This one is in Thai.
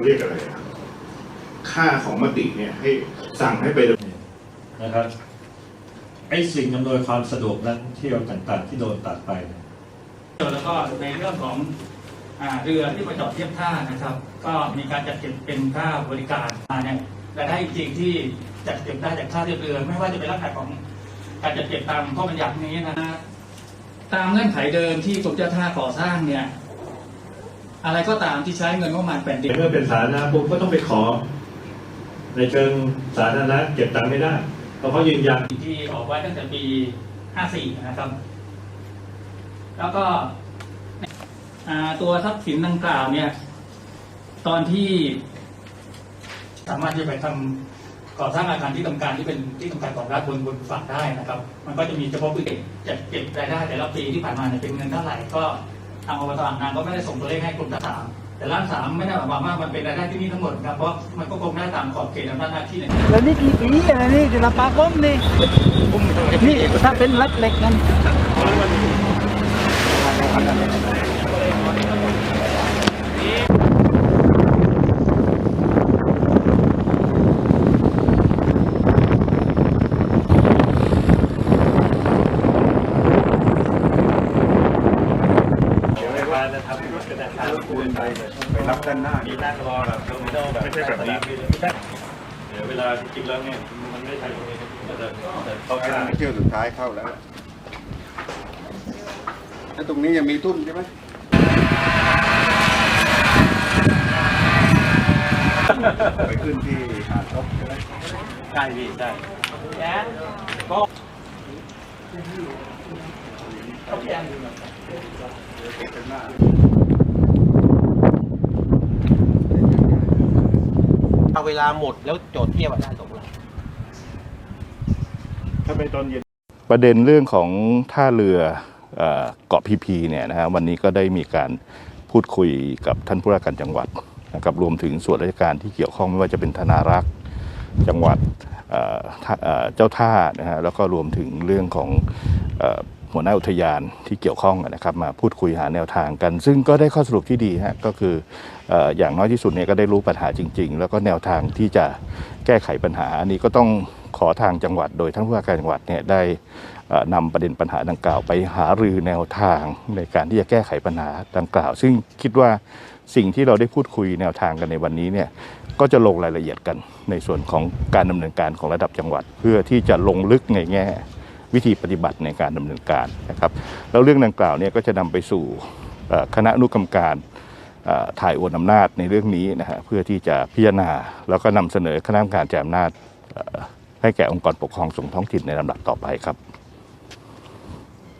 เขาเรียกอะไรอะค่าของมติเนี่ยให้สั่งให้ไปดำเนิน นะครับไอ้สิ่งอำนวยความสะดวกนั้นเที่ยวต่างๆ ที่โดนตัดไปเนี่ย แล้วก็ในเรื่องของอ่าเรือที่มาจอดเทียบท่านะครับ ก็มีการจัดเก็บเป็นค่าบริการมาเนี่ยรายได้จริงๆที่จัดเก็บได้จากค่าเทียบเรือ ไม่ว่าจะเป็นลักษณะของการจัดเก็บตามข้อบัญญัตินี้นะฮะตามเงื่อนไขเดิมที่กรมเจ้าท่าก่อสร้างเนี่ย อะไรก็ตามที่ใช้เงินงบประมาณแผ่นดินเมื่อเป็นสาธารณะปุ๊บก็ต้องไปขอ ในเชิงสาธารณะเก็บตังค์ไม่ได้เพราะเขายืนยันที่ออกไว้ตั้งแต่ปี 54 นะครับ แล้วก็อ่าตัวทรัพย์สินดังกล่าวเนี่ย ตอนที่สามารถที่จะไปทำก่อสร้างอาคารที่ทำการที่เป็นที่ทำการของรัฐบนบนฝั่งได้นะครับ มันก็จะมีเฉพาะพื้นที่จะเก็บรายได้แต่ละปีที่ผ่านมาเนี่ยเป็นเงินเท่าไหร่ก็ ทางอบตอ่างนางก็ไม่ได้ส่งตัวเลขให้กรมทหารแต่ล้านสามไม่ได้หมายความว่ามันเป็นรายได้ที่นี่ทั้งหมดครับเพราะมันก็คงได้ตามขอบเขตอำนาจหน้าที่เนี่ยแล้วนี่กี่ปีอะไรนี่จะรับปากผมนี่นี่ถ้าเป็นรัดเหล็กนั้น เดี๋ยวไฟฟ้าจะทำ เป็นอาคารคูณไปไปรับด้านหน้ามีนั่งรอแบบเทอร์มินอลแบบไม่ใช่แบบนี้ไม่ใช่เดี๋ยวเวลาจริงๆแล้วเนี่ยมันไม่ใช่ตรงนี้ก็จะจะเข้าข้างเที่ยวสุดท้ายเข้าแล้วแล้วตรงนี้ยังมีทุ่นใช่ไหมไปขึ้นที่หาดนกใช่ไหมใช่พี่ใช่แย้ก็เขาแย้งเป็นหน้า เอาเวลาหมดแล้วโจทย์เทียบอะได้สองหลักถ้าไปตอนเย็นประเด็นเรื่องของท่าเรือเอ่อเกาะพีพีเนี่ยนะฮะวันนี้ก็ได้มีการพูดคุยกับท่านผู้ว่าการจังหวัดนะครับรวมถึงส่วนราชการที่เกี่ยวข้องไม่ว่าจะเป็นธนารักษ์จังหวัดเอ่อท่าเอ่อเจ้าท่านะฮะแล้วก็รวมถึงเรื่องของเอ่อ หัวหน้าอุทยานที่เกี่ยวข้องนะครับมาพูดคุยหาแนวทางกัน ซึ่งก็ได้ข้อสรุปที่ดีฮะก็คืออย่างน้อยที่สุดเนี่ยก็ได้รู้ปัญหาจริง ๆ แล้วก็แนวทางที่จะแก้ไขปัญหาอันนี้ก็ต้องขอทางจังหวัดโดยท่านผู้ว่าการจังหวัดเนี่ยได้นำประเด็นปัญหาดังกล่าวไปหารือแนวทางในการที่จะแก้ไขปัญหาดังกล่าว ซึ่งคิดว่าสิ่งที่เราได้พูดคุยแนวทางกันในวันนี้เนี่ยก็จะลงรายละเอียดกันในส่วนของการดำเนินการของระดับจังหวัด เพื่อที่จะลงลึกในแง่ วิธีปฏิบัติในการดำเนินการนะครับแล้วเรื่องดังกล่าวเนี่ยก็จะนำไปสู่คณะอนุกรรมการถ่ายโอนอำนาจในเรื่องนี้นะฮะเพื่อที่จะพิจารณา แล้วก็นำเสนอคณะกรรมการแจ่ายอำนาจให้แก่องค์กรปกครองส่งท้องถิ่นในลำดับต่อไปครับ